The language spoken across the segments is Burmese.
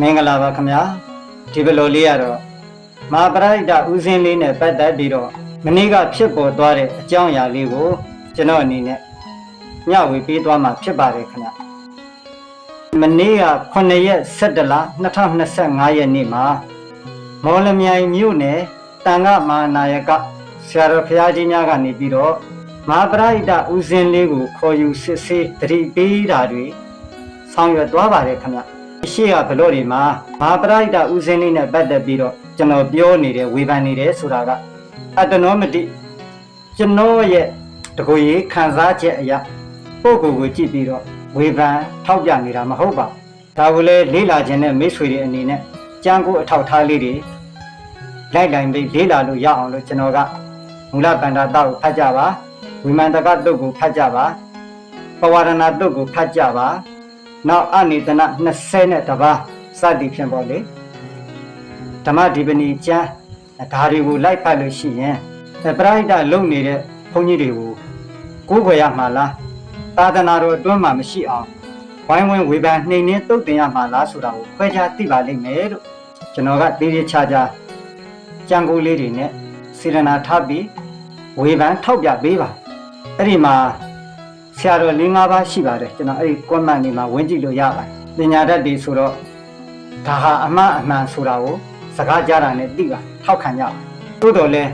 မင်္ဂလာပါခင်ဗျာဒီဘလိုလေးရတော့မဟာပရိဒဦးစင်းလေးနဲ့ပတ်သက်ပြီးတော့မနေ့ကဖြစ်ပေါ်သွားတဲ့အကြောင်းအရာလေးကိုကျွန်တော်အနေနဲ့မျှဝေပေးသွားမှာဖြစ်ပါတယ်ခင်ဗျာမနေ့က9ရက်17လ2025ရက်နေ့မှာမော်လမြိုင်မြို့နယ်တန်ခမဟာနာယကဆရာတော်ဘုရားကြီးများကနေပြီးတော့မဟာပရိဒဦးစင်းလေးကိုခေါ်ယူစစ်ဆေးတတိပေးတာတွေဆောင်ရွက်သွားပါတယ်ခင်ဗျ ရှေ့ကဘလို့ဒီမှာမဟာပရိဒဥစဉ်လေးနဲ့ပတ်သက်ပြီးတော့ကျွန်တော်ပြောနေတယ်ဝေဖန်နေတယ်ဆိုတာကအတ္တနောမတိကျွန်တော်ရဲ့တကူကြီးခံစားချက်အရာပုဂ္ဂိုလ်ကိုကြည့်ပြီးတော့ဝေဖန်ထောက်ပြနေတာမဟုတ်ပါဘူးဒါကိုလည်းလေးလာခြင်းနဲ့မိတ်ဆွေတွေအနေနဲ့ကြံကိုအထောက်ထားလေးတွေလိုက်လိုက်ပြီးလေးလာလို့ရအောင်လို့ကျွန်တော်ကမူလပန္ဒတောက်ကိုဖတ်ကြပါဝိမန္တကတုတ်ကိုဖတ်ကြပါပဝရဏတုတ်ကိုဖတ်ကြပါ နောက်အနေတနာ20နဲ့တပါးစသည်ဖြင့်ပေါ့လေဓမ္မဒီပဏီကျမ်းဒါတွေကိုလိုက်ဖတ်လို့ရှိရင်အဲပရိဒလုံနေတဲ့ဘုန်းကြီးတွေကိုကိုးကွယ်ရမှာလားသာသနာတော်အတွင်းမှာမရှိအောင်ဝိုင်းဝန်းဝေဖန်နှိမ်နှင်းတုတ်တင်ရမှာလားဆိုတာကိုခွဲခြားသိပါလိမ့်မယ်လို့ကျွန်တော်ကသေးသေးချာချာကြံကိုလေးတွေနဲ့စေရနာထားပြီးဝေဖန်ထောက်ပြပေးပါအဲ့ဒီမှာ ဆရာတော်၄၅ပါးရှိပါတယ်ကျွန်တော်အဲ့ဒီ comment တွေမှာဝင်ကြည့်လို့ရပါတယ်ပညာတတ်တွေဆိုတော့ဒါဟာအမှားအမှန်ဆိုတာကိုစကားကြားတာနဲ့သိပါထောက်ခံကြပါတိုးတော်လဲ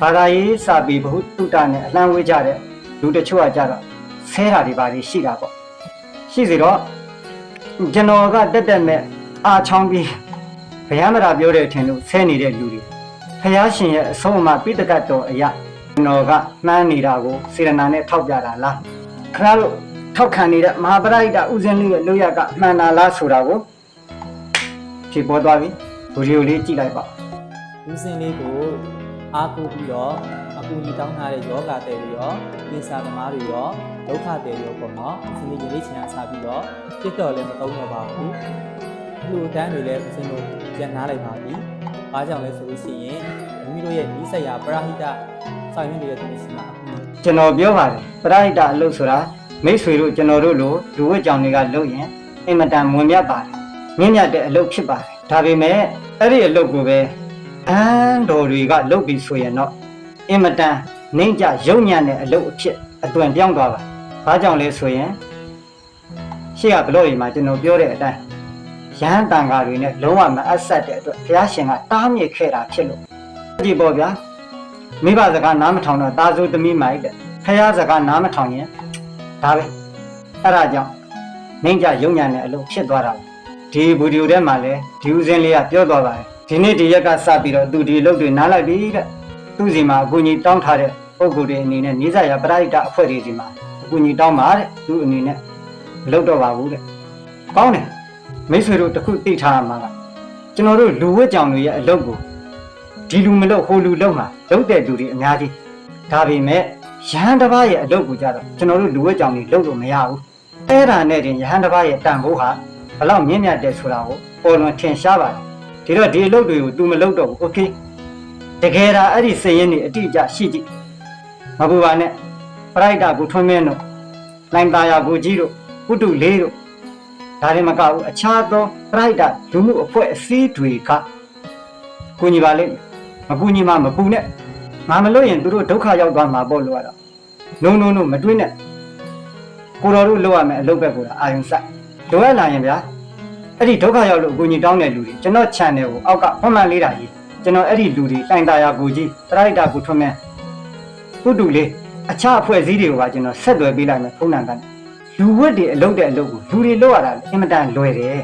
ဘာသာရေးစာပေဘ ഹു တုတ္တနဲ့အလံဝေးကြတဲ့လူတချို့ကကြတော့ဆဲတာတွေပါရှိတာပေါ့ရှိစီတော့ကျွန်တော်ကတက်တက်မဲ့အာချောင်းပြီးဘုရားမရာပြောတဲ့အထင်လို့ဆဲနေတဲ့လူတွေဖះရှင်ရဲ့အဆုံးအမပိဋကတ်တော်အရာကျွန်တော်ကမှန်းနေတာကိုစေရနာနဲ့ထောက်ပြတာလား ခရတို့ထောက်ခံနေတဲ့မဟာပရိဒဥစဉ်လေးရဲ့လို့ရကမှန်တာလားဆိုတာကိုဖြေပေါ်သွားပြီဗီဒီယိုလေးကြည့်လိုက်ပါဦးစင်လေးကိုအားကိုးပြီးတော့အကူကြီးတောင်းထားတဲ့ယောဂတဲ့တွေရောပိစာသမားတွေရောဒုက္ခတဲ့တွေရောပေါ့နော်ဦးစင်လေးရလေးချင်အားစားပြီးတော့ပြစ်တော်လည်းမတုံးတော့ပါဘူးအလှူဒန်းတွေလည်းဦးစင်တို့ပြန်နားလိုက်ပါပြီဘာကြောင့်လဲဆိုလို့ရှိရင်မိမိတို့ရဲ့ဤဆက်ရာပရဟိတဆောင်ရွက်နေတဲ့သူတွေစီမှာအခု ကျွန်တော်ပြောပါတယ်ပရိဒအလုပ်ဆိုတာမိတ်ဆွေတို့ကျွန်တော်တို့လိုလူဝတ်ကြောင်တွေကလုပ်ရင်အင်မတန်မွန်မြတ်ပါတယ်မြင့်မြတ်တဲ့အလုပ်ဖြစ်ပါတယ်ဒါပေမဲ့အဲ့ဒီအလုပ်ကိုပဲအန်းတော်တွေကလုပ်ပြီးဆိုရင်တော့အင်မတန်နှိမ့်ကြရုံညံ့တဲ့အလုပ်အဖြစ်အသွင်ပြောင်းသွားပါဘာကြောင့်လဲဆိုရင်ရှေ့ကဘလော့တွေမှာကျွန်တော်ပြောတဲ့အတိုင်းရဟန်းတန်ဃာတွေနဲ့လုံးဝမအပ်ဆက်တဲ့အတွက်ဘုရားရှင်ကတားမြစ်ခဲ့တာဖြစ်လို့ကြည့်ပေါ့ဗျာ မိဘစကားနားမထောင်တော့တာဆိုသမီးမိုက်တဲ့ဘုရားစကားနားမထောင်ရင်ဒါပဲအဲ့ဒါကြောင့်မင်းကြယုံညာနဲ့အလုပ်ဖြစ်သွားတာပဲဒီဗီဒီယိုထဲမှာလည်းဒီဦးစင်းလေးကပြောသွားပါတယ်ဒီနေ့ဒီရက်ကစပြီးတော့သူဒီအလုပ်တွေနားလိုက်ပြီတဲ့သူစီမှာအကူကြီးတောင်းထားတဲ့ပုံကိုယ်တွေအနေနဲ့နေစာရပရိဒအဖွဲ့တွေစီမှာအကူကြီးတောင်းပါတဲ့သူအနေနဲ့မလုပ်တော့ပါဘူးတဲ့ကောင်းတယ်မိတ်ဆွေတို့တခုသိထားရမှာကကျွန်တော်တို့လူဝတ်ကြောင်တွေရဲ့အလုပ်ကို ဒီလူမလုပ်ဟိုလူလုပ်မှာလုပ်တဲ့လူတွေအများကြီးဒါပေမဲ့ရဟန်းတစ်ပါးရဲ့အလုပ်ကိုကြတော့ကျွန်တော်တို့လူဝတ်ကြောင်တွေလုပ်လို့မရဘူးအဲ့ဒါနဲ့တင်ရဟန်းတစ်ပါးရဲ့တန်ဖိုးဟာဘလောက်မြင့်မြတ်တယ်ဆိုတာကိုပေါ်လွန်ထင်ရှားပါတယ်ဒီတော့ဒီအလုပ်တွေကို तू မလုပ်တော့ဘူးโอเคတကယ်ဒါအဲ့ဒီစည်ရင်းတွေအတိအကျရှိကြည့်မပူပါနဲ့ပရိုက်တာကိုထွန်းမင်းတို့လိုင်တာယာကိုကြီးတို့ကုတုလေးတို့ ဒါရင်မကဘူးအခြားသောပရိုက်တာလူမှုအဖွဲ့အစည်းတွေကကူညီပါလိမ့်မယ် မကူညီမှမပူနဲ့ငါမလို့ရင်သူတို့ဒုက္ခရောက်သွားမှာပေါ့လို့ရတော့နုံနုံနုံမတွေးနဲ့ကိုတော်တို့လောက်ရမယ်အလုပ်ဘက်ကိုအာယုံစိုက်လိုအပ်လာရင်ဗျာအဲ့ဒီဒုက္ခရောက်လို့အကူညီတောင်းတဲ့လူတွေကျွန်တော် channel ကိုအောက်ကဖွင့်မှန်လေးတာကြီးကျွန်တော်အဲ့ဒီလူတွေတိုင်တာယာကိုကြီးပရိုက်တာကိုထွန်းမဲ့ကုတူလေးအခြားအဖွဲ့အစည်းတွေကကျွန်တော်ဆက်သွယ်ပေးလိုက်မယ်ဖုန်းနံပါတ်လူဝတ်တွေအလုပ်တဲ့အလုပ်ကိုလူတွေလုပ်ရတာအင်မတန်လွယ်တယ်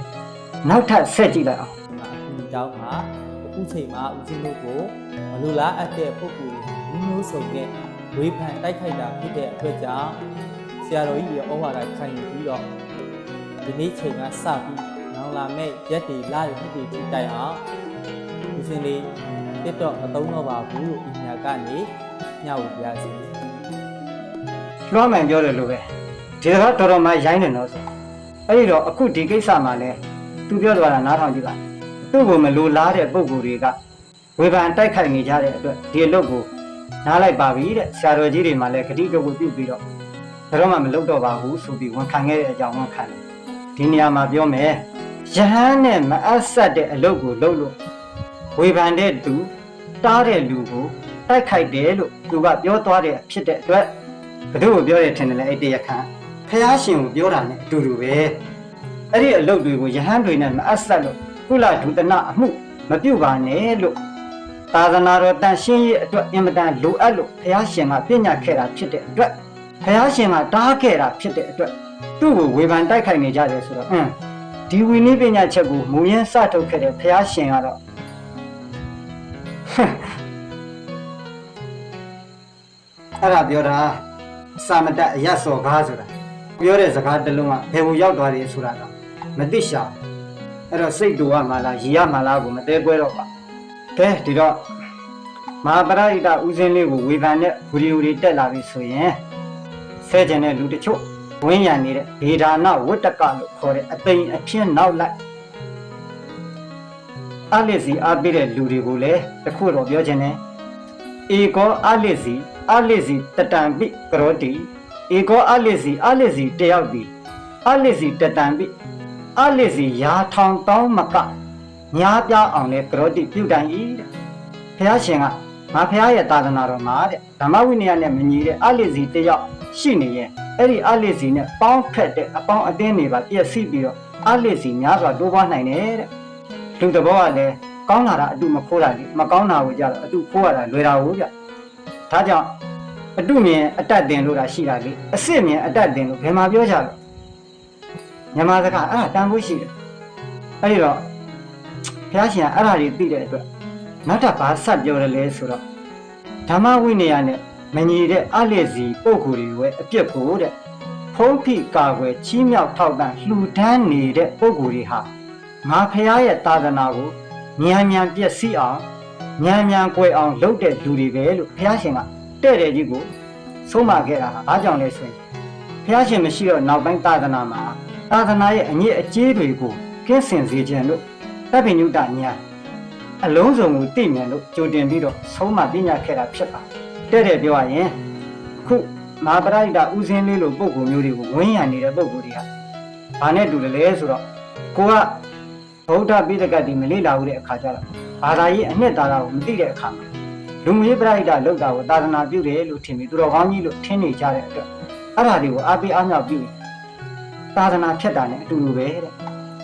နောက်ထပ်ဆက်ကြည့်လိုက်အောင်ဒီမှာအခုဒီတောင်းမှာ အခုချိန်မှာဦးစင်းတို့ကိုမလိုလားအပ်တဲ့ပုဂ္ဂိုလ်တွေမျိုးမျိုးစုံနဲ့ဝေဖန်တိုက်ခိုက်တာဖြစ်တဲ့အတွက်ကြောင့်ဆရာတော်ကြီးရဲ့ဩဝါဒခံယူပြီးတော့ဒီနေ့ချိန်ကစပြီးနောက်လာမဲ့ရက်တွေလတွေနှစ်တွေထိတိုင်အောင်ဦးစင်းလေးတစ်တော့မသုံးတော့ပါဘူးလို့ဒီညာကနေညှောက်ပြစီလွှမ်းမှန်ပြောတယ်လို့ပဲဒီတခါတော်တော်မှရိုင်းနေတော့ဆိုအဲ့ဒီတော့အခုဒီကိစ္စမှာလဲသူပြောသွားတာနားထောင်ကြည့်ပါ သူ့ကိုမလိုလားတဲ့ပုံကိုယ်တွေကဝေဖန်တိုက်ခိုက်နေကြတဲ့အတွက်ဒီအလုပ်ကိုနားလိုက်ပါပြီတဲ့ဆရာတော်ကြီးတွေမှလည်းဂတိတုပ်ကိုပြုတ်ပြီးတော့ဘယ်တော့မှမလုပ်တော့ပါဘူးဆိုပြီးဝန်ခံခဲ့တဲ့အကြောင်းဝန်ခံတယ်ဒီနေရာမှာပြောမယ်ယဟန်နဲ့မအပ်ဆက်တဲ့အလုပ်ကိုလုပ်လို့ဝေဖန်တဲ့သူတားတဲ့လူကိုတိုက်ခိုက်တယ်လို့သူကပြောသွားတဲ့ဖြစ်တဲ့အတွက်ဘယ်သူကိုပြောရထင်တယ်လဲအဲ့ဒီရခန်ဖះရှင်ကိုပြောတာနဲ့အတူတူပဲအဲ့ဒီအလုပ်တွေကိုယဟန်တွေနဲ့မအပ်ဆက်လို့ ကုလဒုတနအမှုမပြုတ်ပါနဲ့လို့သာသနာတော်တန်ရှင်းရေးအတွက်အင်မတန်လိုအပ်လို့ဖះရှင်ကပြညတ်ခဲ့တာဖြစ်တဲ့အတွက်ဖះရှင်ကတားခဲ့တာဖြစ်တဲ့အတွက်သူ့ကိုဝေဖန်တိုက်ခိုက်နေကြတယ်ဆိုတော့အင်းဒီဝိနည်းပညာချက်ကိုမူရင်းစထုတ်ခဲ့တဲ့ဖះရှင်ကတော့အဲ့ဒါပြောတာစာမတက်အရက်စော်ကားဆိုတာပြောတဲ့စကားတစ်လုံးကဘယ်ကိုရောက်သွားတယ်ဆိုတာတော့မသိရှာဘူး အဲ့တော့စိတ်တူရမှာလားရည်ရမှာလားကိုမသေးပွဲတော့ပါကဲဒီတော့မဟာပရိဒဥစဉ်လေးကိုဝေဖန်တဲ့ဗီဒီယိုတွေတက်လာပြီဆိုရင်ဆဲကျင်တဲ့လူတချို့ဝင်းရံနေတဲ့ဒေဒါနဝတ္တကလို့ခေါ်တဲ့အသိင်အဖြစ်နောက်လိုက်အလစ်စီအားပေးတဲ့လူတွေကိုလည်းတခုတော့ပြောချင်တယ်ဧကောအလစ်စီအလစ်စီတတံပိကရောတိဧကောအလစ်စီအလစ်စီတယောက်သည်အလစ်စီတတံပိ အလစ်စီရာထောင်တောင်းမကညားပြအောင်လဲကရောတိပြုတိုင်၏တဲ့ဘုရားရှင်ကငါဘုရားရဲ့သာသနာတော်မှာတဲ့ဓမ္မဝိနည်းနဲ့မညီတဲ့အလစ်စီတယောက်ရှိနေရဲ့အဲ့ဒီအလစ်စီနဲ့ပေါင်းဖက်တဲ့အပေါင်းအတင်းတွေပါပြည့်စည်ပြီးတော့အလစ်စီများစွာတိုးပွားနိုင်တယ်တဲ့လူတစ်ဘောကလည်းကောင်းလာတာအတုမခိုးတာလေမကောင်းတာကိုကြတော့အတုခိုးရတာလွယ်တာကိုကြဒါကြောင့်အတုမြင်အတတ်တင်လို့တာရှိတာလေအစစ်မြင်အတတ်တင်လို့ဘယ်မှာပြောကြလဲ မြန်မာစကားအဲ့ဒါတန်ဖို့ရှိတယ်အဲ့ဒီတော့ဘုရားရှင်ကအဲ့ဒါတွေသိတဲ့အတွက်နောက်တစ်ပါးဆက်ပြောတယ်လဲဆိုတော့ဓမ္မဝိနည်းနဲ့မညီတဲ့အလက်စီပုဂ္ဂိုလ်တွေဝဲအပြစ်ကိုတဲ့ဖုံးဖိကာကွယ်ချီးမြှောက်ထောက်ပံ့လှူဒန်းနေတဲ့ပုဂ္ဂိုလ်တွေဟာငါဖះရဲ့သာသနာကိုမြန်မြန်ပြည့်စည်အောင်ညံညံကွယ်အောင်လုပ်တဲ့လူတွေပဲလို့ဘုရားရှင်ကတဲ့တဲ့ကြီးကိုဆုံးမခဲ့တာဟာအားကြောင့်လဲဆိုရင်ဘုရားရှင်မရှိတော့နောက်ပိုင်းသာသနာမှာ သာသနာရဲ့အညစ်အကြေးတွေကိုကင်းစင်စေခြင်းလို့တပ်ပိညုတညာအလုံးစုံကိုသိမြင်လို့ကြိုတင်ပြီးတော့ဆုံးမပညာခဲ့တာဖြစ်ပါတယ်တဲ့တဲ့ပြောရရင်အခုမဟာပရိဒဥစဉ်လေးလိုပုံကိုမျိုးတွေကိုဝင်းရံနေတဲ့ပုံကိုတွေဟာဘာနဲ့တူတယ်လဲဆိုတော့ကိုကဗုဒ္ဓပိဋကတ်ဒီမလေ့လာဘူးတဲ့အခါကျတော့ဘာသာရေးအနှစ်သာရကိုမသိတဲ့အခါမှာလူမျိုးပရိဒလောက်တာကိုသာသနာပြုတယ်လို့ထင်ပြီးသူတော်ကောင်းကြီးလို့ထင်နေကြတဲ့အတွက်အဲ့ဒါတွေကိုအားပေးအားမြောက်ပြု သာသနာဖြတ်တာနဲ့အတူတူပဲတဲ့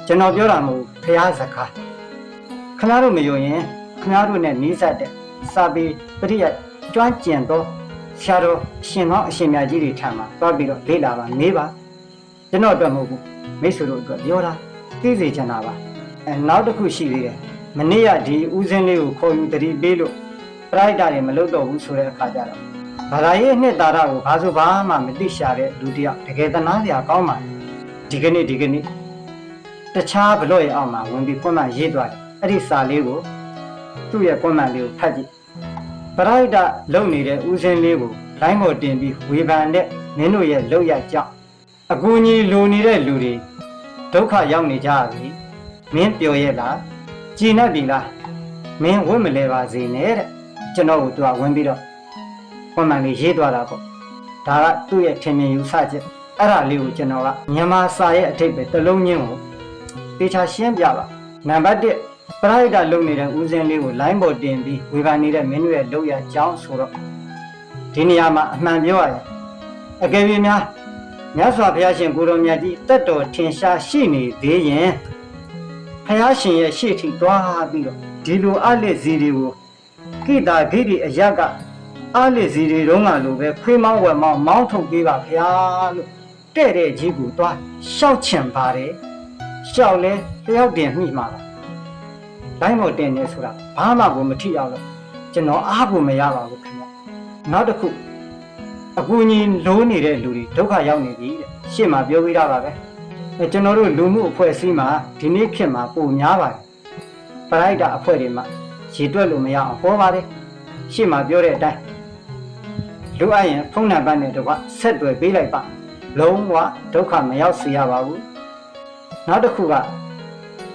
ကျွန်တော်ပြောတာမဟုတ်ဖះစကားခင်ဗျားတို့မယုံရင်ခင်ဗျားတို့နဲ့နီးစပ်တဲ့စာပေပရိယတ်ကျွမ်းကျင်သောဆရာတော်အရှင်ကောင်းအရှင်မြတ်ကြီးတွေထံမှာသွားပြီးတော့လေ့လာပါမေးပါကျွန်တော်အတွက်မဟုတ်ဘူးမိတ်ဆွေတို့အတွက်ပြောတာသိစေချင်တာပါအဲနောက်တစ်ခုရှိသေးတယ်မနေ့ကဒီဦးစင်းလေးကိုခေါ်ယူတတိပေးလို့ပရိုက်တာတွေမလုပ်တော့ဘူးဆိုတဲ့အခါကျတော့ဘာသာရေးနှစ်သာရကိုဘာဆိုဘာမှမသိရှာတဲ့လူတစ်ယောက်တကယ်တနာစရာကောင်းပါ ဒီကနေ့ဒီကနေ့တခြားဘလို့ရဲ့အောက်မှာဝင်ပြီးပွင့်မှရေးသွားတယ်အဲ့ဒီစာလေးကိုသူ့ရဲ့ပွင့်မှလေးကိုဖတ်ကြည့်ပရိုက်တာလုံနေတဲ့ဦးစင်းလေးကိုလိုင်းပေါ်တင်ပြီးဝေဖန်တဲ့မင်းတို့ရဲ့လောက်ရကြောက်အကူကြီးလိုနေတဲ့လူတွေဒုက္ခရောက်နေကြပြီမင်းပျော်ရဲ့လားကြည်နေပြီလားမင်းဝင့်မလဲပါစေနဲ့တဲ့ကျွန်တော်ကသူကဝင်ပြီးတော့ပုံမှန်လေးရေးသွားတာပေါ့ဒါကသူ့ရဲ့ထင်မြင်ယူဆချက် အဲ့ဒါလေးကိုကျွန်တော်ကမြန်မာစာရဲ့အထိပ္ပယ်တစ်လုံးချင်းကိုတေချာရှင်းပြပါနံပါတ်1ပရိဒတ်လုံနေတဲ့ဦးစင်းလေးကို line ပေါ်တင်ပြီးဝေဖန်နေတဲ့မင်းတို့ရဲ့လောက်ရကြောင်းဆိုတော့ဒီနေရာမှာအမှန်ပြောရရင်အကယ်၍များမြတ်စွာဘုရားရှင်ကိုရောမြတ်ကြီးတက်တော်ထင်ရှားရှိနေသေးရင်ဖះရှင်ရဲ့ရှေ့ထိသွားပြီးတော့ဒီလိုအလက်စီတွေကိုကိတာဂိတိအရကအလက်စီတွေတုံးကလိုပဲခွေးမောင်းဝယ်မောင်းမောင်းထုတ်ပေးပါဖះလို့ တဲ့တဲ့ကြီးကိုသွားရှောက်ချင်ပါတယ်ရှောက်လဲတယောက်တင်မိမှာပါတိုင်းမော်တင်နေဆိုတာဘာမှကိုမထိအောင်လို့ကျွန်တော်အားကိုမရပါဘူးခင်ဗျနောက်တစ်ခုအကူကြီးလိုးနေတဲ့လူတွေဒုက္ခရောက်နေပြီတဲ့ရှေ့မှာပြောပြတာပါပဲအဲကျွန်တော်တို့လူမှုအဖွဲ့အစည်းမှာဒီနေ့ခေတ်မှာပုံများပါတယ်ပရိုက်တာအဖွဲ့တွေမှာရေတွက်လို့မရအောင်ဟောပါတယ်ရှေ့မှာပြောတဲ့အတိုင်းလူအပ်ရင်ဖုန်းနံပါတ်နဲ့တော့ဆက်သွယ်ပေးလိုက်ပါ လုံးဝဒုက္ခမရောက်စေရပါဘူးနောက်တစ်ခုက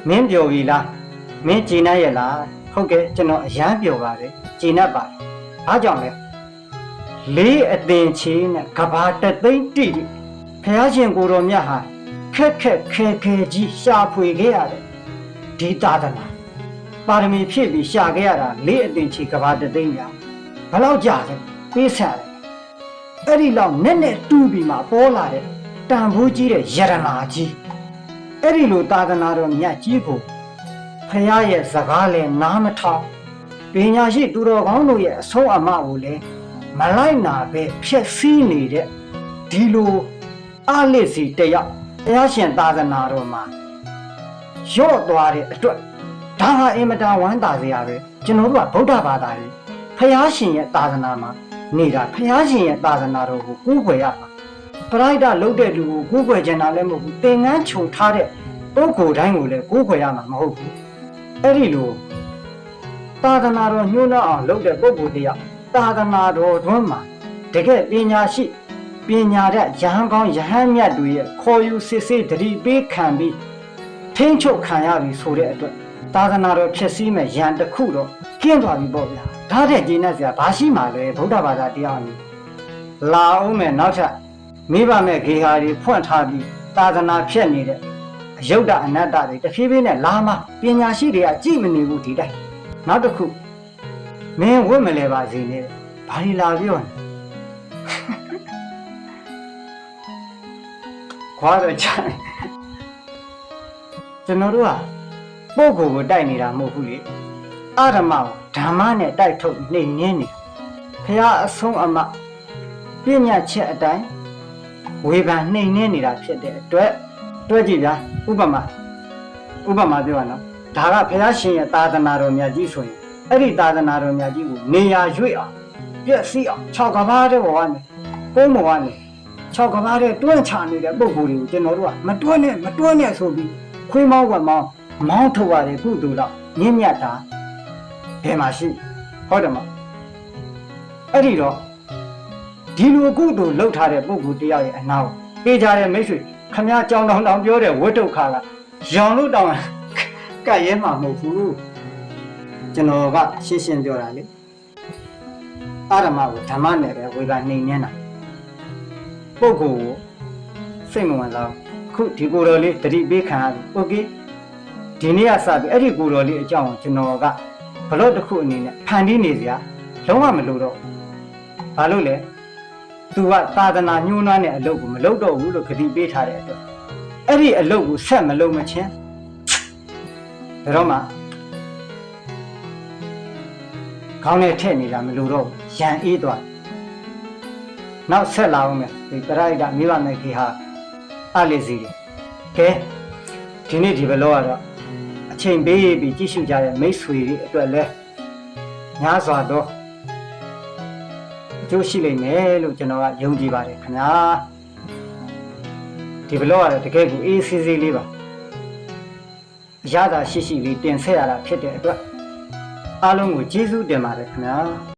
မင်းပြောပြီလားမင်းကြည်နေရဲ့လားဟုတ်ကဲ့ကျွန်တော်အရန်ပြောပါတယ်ကြည်နေပါတယ်အားကြောင့်လဲလေးအသင်ချေးနဲ့ကဘာတသိမ့်တိတိဖះရှင်ကိုတော်မြတ်ဟာခက်ခက်ခဲခဲကြီးရှာဖွေခဲ့ရတယ်ဒီသာသနာပါရမီဖြည့်ပြီးရှာခဲ့ရတာလေးအတင်ချီကဘာတသိန်းညာဘယ်လောက်ကြာလဲပေးဆက်တယ် အဲ့ဒီလောက်နဲ့နဲ့တူးပြီးမှပေါ်လာတဲ့တန်ဖိုးကြီးတဲ့ယရနာကြီးအဲ့ဒီလိုသာသနာတော်မြတ်ကြီးကိုဖခင်ရဲ့စကားလည်းနားမထောင်ပညာရှိသူတော်ကောင်းတို့ရဲ့အဆုံးအမကိုလည်းမလိုက်နာပဲဖြည့်ဆည်းနေတဲ့ဒီလိုအလစ်စီတယောက်တရားရှင်သာသနာတော်မှာရော့သွားတဲ့အတွက်ဒါဟာအင်မတန်ဝမ်းသာစရာပဲကျွန်တော်တို့ကဗုဒ္ဓဘာသာကြီးဖခင်ရှင်ရဲ့သာသနာမှာ နေတာဖခင်ရှင်ရဲ့သာသနာတော်ကိုကိုးကွယ်ရမှာပရိုက်တာလုတ်တဲ့လူကိုကိုးကွယ်ကြတာလည်းမဟုတ်ဘူးသင်္ကန်းခြုံထားတဲ့ပုဂ္ဂိုလ်တိုင်းကိုလည်းကိုးကွယ်ရမှာမဟုတ်ဘူးအဲ့ဒီလိုသာသနာတော်ညှိုးနှောက်အောင်လုပ်တဲ့ပုဂ္ဂိုလ်တရားသာသနာတော်တွင်းမှာတကယ်ပညာရှိပညာတတ်ရဟန်းကောင်းရဟန်းမြတ်တွေရဲ့ခေါ်ယူစစ်ဆေးတတိပေးခံပြီးထိမ့်ချုပ်ခံရပြီဆိုတဲ့အတွက်သာသနာတော်ဖြစ်စည်းမဲ့ယံတစ်ခုတော့ကျင်းသွားပြီပေါ့ဗျာ ဒါတဲ့ကျင်းတဲ့ဆရာဘာရှိမှလဲဗုဒ္ဓဘာသာတရားအနည်းလာအောင်မဲ့နောက်ထပ်မိဘမဲ့ဂေဟာတွေဖွင့်ထားပြီးသာသနာဖြစ်နေတဲ့အယုဒ္ဓအနတ္တတွေတဖြည်းဖြည်းနဲ့လာမှပညာရှိတွေကကြည့်မနေဘူးဒီတိုင်းနောက်တစ်ခုမင်းဝတ်မလဲပါစေနဲ့ဘာလို့လာပြောလဲခွာတော့ချင်ကျွန်တော်တို့ကပုဂ္ဂိုလ်ကိုတိုက်နေတာမဟုတ်ဘူးလေ အဓမ္မကိုဓမ္မနဲ့တိုက်ထုတ်နှိမ်နင်းနေတာဖះအဆုံးအမပြည့်ညတ်ချက်အတိုင်းဝေဖန်နှိမ်နင်းနေတာဖြစ်တဲ့အတွက်တွဲကြည့်ဗျာဥပမာဥပမာပြောရနော်ဒါကဘုရားရှင်ရဲ့သာသနာတော်မြတ်ကြီးဆိုရင်အဲ့ဒီသာသနာတော်မြတ်ကြီးကိုနေရာရွေ့အောင်ပြည့်စည်အောင်၆ကဘာတဲ့ဘောကနေကုန်းဘောကနေ၆ကဘာတဲ့တွန့်ချနေတဲ့ပုံကိုယ်တွေကိုကျွန်တော်တို့ကမတွန့်နဲ့မတွန့်နဲ့ဆိုပြီးခွေးမောင်းဝက်မောင်းမောင်းထုတ်ရတဲ့ကုသိုလ်တော့ညင်မြတ်တာ ဘယ်မှာရှိဟုတ်တယ်မအဲ့ဒီတော့ဒီလိုကုသိုလ်လှုပ်ထားတဲ့ပုံကိုယ်တရားရဲ့အနာကိုပေးကြတဲ့မိတ်ဆွေခမည်းကြောင်တောင်တောင်ပြောတဲ့ဝိတုခါကရောင်လို့တောင် ကတ်ရဲမှာမဟုတ်ဘူးကျွန်တော်ကရှင်းရှင်းပြောတာလေအာရမကိုဓမ္မနဲ့ပဲဝေကနေနေတာပုဂ္ဂိုလ်ကိုစိတ်မဝင်စားခုဒီကိုယ်တော်လေးတတိပေးခံရပြီโอเคဒီနေ့ကစပြီးအဲ့ဒီကိုယ်တော်လေးအကြောင်းကိုကျွန်တော်က ဘလို့တစ်ခုအနေနဲ့ဖန်တီးနေစရာလုံးဝမလိုတော့ဘာလို့လဲသူကသာသနာညှိုးနှွမ်းတဲ့အလုပ်ကိုမလုပ်တော့ဘူးလို့ဂတိပေးထားတဲ့အတွက်အဲ့ဒီအလုပ်ကိုဆက်မလုပ်မချင်းဘယ်တော့မှခေါင်းနဲ့ထည့်နေတာမလိုတော့ဘူးရန်အေးသွားတယ်နောက်ဆက်လာအောင်မယ်ဒီပရိုက်တာမိဘမဲ့ခေဟာအလေးစီတယ်ကဲဒီနေ့ဒီဘလောကတော့အ ချိန်ပေးပြီးကြည့်ရှုကြတဲ့မိတ်ဆွေတွေအတွက်လဲညားစွာတော့အကျိုးရှိလိမ့်မယ်လို့ကျွန်တော်ကယုံကြည်ပါတယ်ခင်ဗျာဒီဘလောကတော့တကယ်ကိုအေးဆေးဆေးလေးပါအရသာရှိရှိလေးတင်ဆက်ရတာဖြစ်တဲ့အတွက်အားလုံးကိုကျေးဇူးတင်ပါတယ်ခင်ဗျာ